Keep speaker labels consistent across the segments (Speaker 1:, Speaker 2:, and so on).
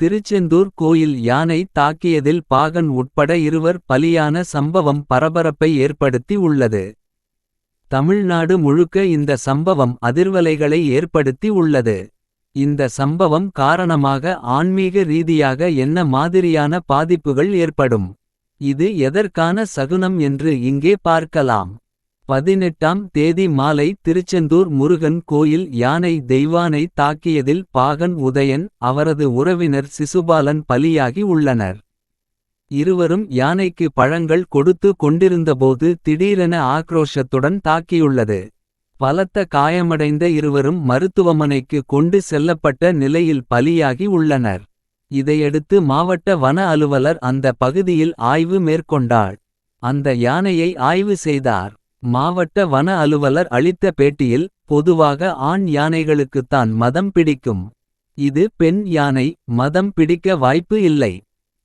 Speaker 1: திருச்செந்தூர் கோயில் யானை தாக்கியதில் பாகன் உட்பட இருவர் பலியான சம்பவம் பரபரப்பை ஏற்படுத்தி உள்ளது. தமிழ்நாடு முழுக்க இந்த சம்பவம் அதிர்வலைகளை ஏற்படுத்தி உள்ளது. இந்த சம்பவம் காரணமாக ஆன்மீக ரீதியாக என்ன மாதிரியான பாதிப்புகள் ஏற்படும். இது எதற்கான சகுனம் என்று இங்கே பார்க்கலாம். பதினெட்டாம் தேதி மாலை திருச்செந்தூர் முருகன் கோயில் யானை தெய்வானை தாக்கியதில் பாகன் உதயன் அவரது உறவினர் சிசுபாலன் பலியாகி உள்ளனர். இருவரும் யானைக்கு பழங்கள் கொடுத்து கொண்டிருந்தபோது திடீரென ஆக்ரோஷத்துடன் தாக்கியுள்ளது. பலத்த காயமடைந்த இருவரும் மருத்துவமனைக்கு கொண்டு செல்லப்பட்ட நிலையில் பலியாகி உள்ளனர். இதையடுத்து மாவட்ட வன அலுவலர் அந்த பகுதியில் ஆய்வு மேற்கொண்டார். அந்த யானையை ஆய்வு செய்தார். மாவட்ட வன அலுவலர் அளித்த பேட்டியில் பொதுவாக ஆண் யானைகளுக்குத்தான் மதம் பிடிக்கும். இது பெண் யானை மதம் பிடிக்க வாய்ப்பு இல்லை.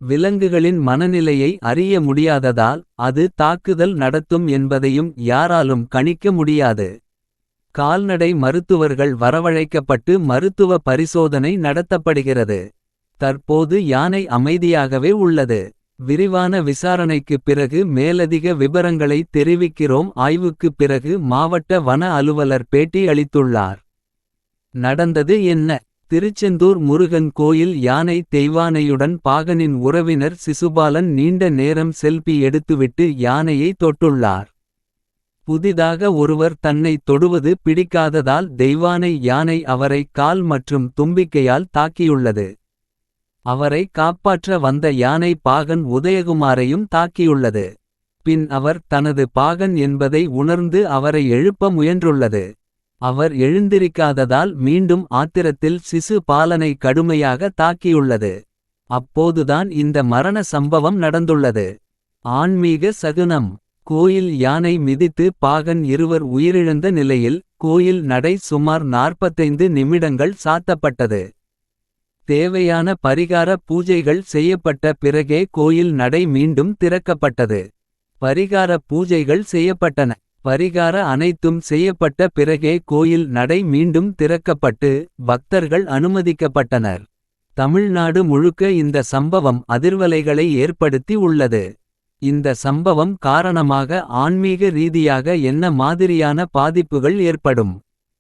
Speaker 1: விலங்குகளின் மனநிலையை அறிய முடியாததால் அது தாக்குதல் நடத்தும் என்பதையும் யாராலும் கணிக்க முடியாது. கால்நடை மருத்துவர்கள் வரவழைக்கப்பட்டு மருத்துவ பரிசோதனை நடத்தப்படுகிறது. தற்போது யானை அமைதியாகவே உள்ளது. விரிவான விசாரணைக்குப் பிறகு மேலதிக விபரங்களை தெரிவிக்கிறோம் ஆய்வுக்குப் பிறகு மாவட்ட வன அலுவலர் பேட்டி அளித்துள்ளார். நடந்தது என்ன திருச்செந்தூர் முருகன் கோயில் யானை தெய்வானையுடன் பாகனின் உறவினர் சிசுபாலன் நீண்ட நேரம் செல்பி எடுத்துவிட்டு யானையை தொட்டுள்ளார். புதிதாக ஒருவர் தன்னை தொடுவது பிடிக்காததால் தெய்வானை யானை அவரை கால் மற்றும் தும்பிக்கையால் தாக்கியுள்ளது. அவரை காப்பாற்ற வந்த யானை பாகன் உதயகுமாரையும் தாக்கியுள்ளது. பின் அவர் தனது பாகன் என்பதை உணர்ந்து அவரை எழுப்ப முயன்றுள்ளது. அவர் எழுந்திருக்காததால் மீண்டும் ஆத்திரத்தில் சிசு பாலனை கடுமையாக தாக்கியுள்ளது. அப்போதுதான் இந்த மரண சம்பவம் நடந்துள்ளது. ஆன்மீக சகுனம் கோயில் யானை மிதித்து பாகன் இருவர் உயிரிழந்த நிலையில் கோயில் நடை சுமார் 45 நிமிடங்கள் சாத்தப்பட்டது. தேவையான பரிகார பூஜைகள் செய்யப்பட்ட பிறகே கோயில் நடை மீண்டும் திறக்கப்பட்டது. பரிகார பூஜைகள் செய்யப்பட்டன. பரிகார அனைத்தும் செய்யப்பட்ட பிறகே கோயில் நடை மீண்டும் திறக்கப்பட்டு. பக்தர்கள் அனுமதிக்கப்பட்டனர். தமிழ்நாடு முழுக்க இந்த சம்பவம் அதிர்வலைகளை ஏற்படுத்தி உள்ளது. இந்த சம்பவம் காரணமாக ஆன்மீக ரீதியாக என்ன மாதிரியான பாதிப்புகள் ஏற்படும்.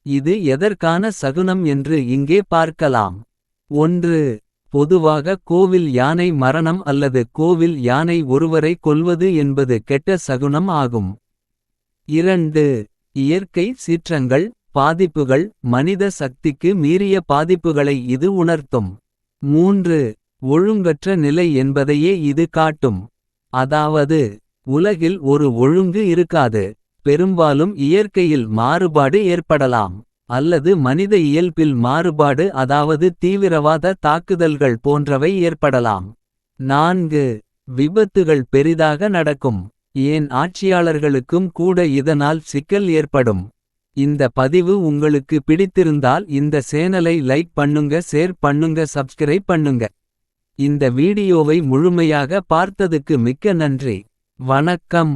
Speaker 1: இது எதற்கான சகுனம் என்று இங்கே பார்க்கலாம். ஒன்று பொதுவாக கோவில் யானை மரணம் அல்லது கோவில் யானை ஒருவரை கொல்வது என்பது கெட்ட சகுனம் ஆகும். இரண்டு இயற்கை சீற்றங்கள் பாதிப்புகள் மனித சக்திக்கு மீறிய பாதிப்புகளை இது உணர்த்தும். மூன்று ஒழுங்கற்ற நிலை என்பதையே இது காட்டும். அதாவது உலகில் ஒரு ஒழுங்கு இருக்காது. பெரும்பாலும் இயற்கையில் மாறுபாடு ஏற்படலாம். அல்லது மனித இயல்பில் மாறுபாடு அதாவது தீவிரவாத தாக்குதல்கள் போன்றவை ஏற்படலாம். நான்கு விபத்துகள் பெரிதாக நடக்கும். ஏன் ஆட்சியாளர்களுக்கும் கூட இதனால் சிக்கல் ஏற்படும். இந்த பதிவு உங்களுக்கு பிடித்திருந்தால் இந்த சேனலை லைக் பண்ணுங்க ஷேர் பண்ணுங்க சப்ஸ்கிரைப் பண்ணுங்க. இந்த வீடியோவை முழுமையாக பார்த்ததுக்கு மிக்க நன்றி. வணக்கம்.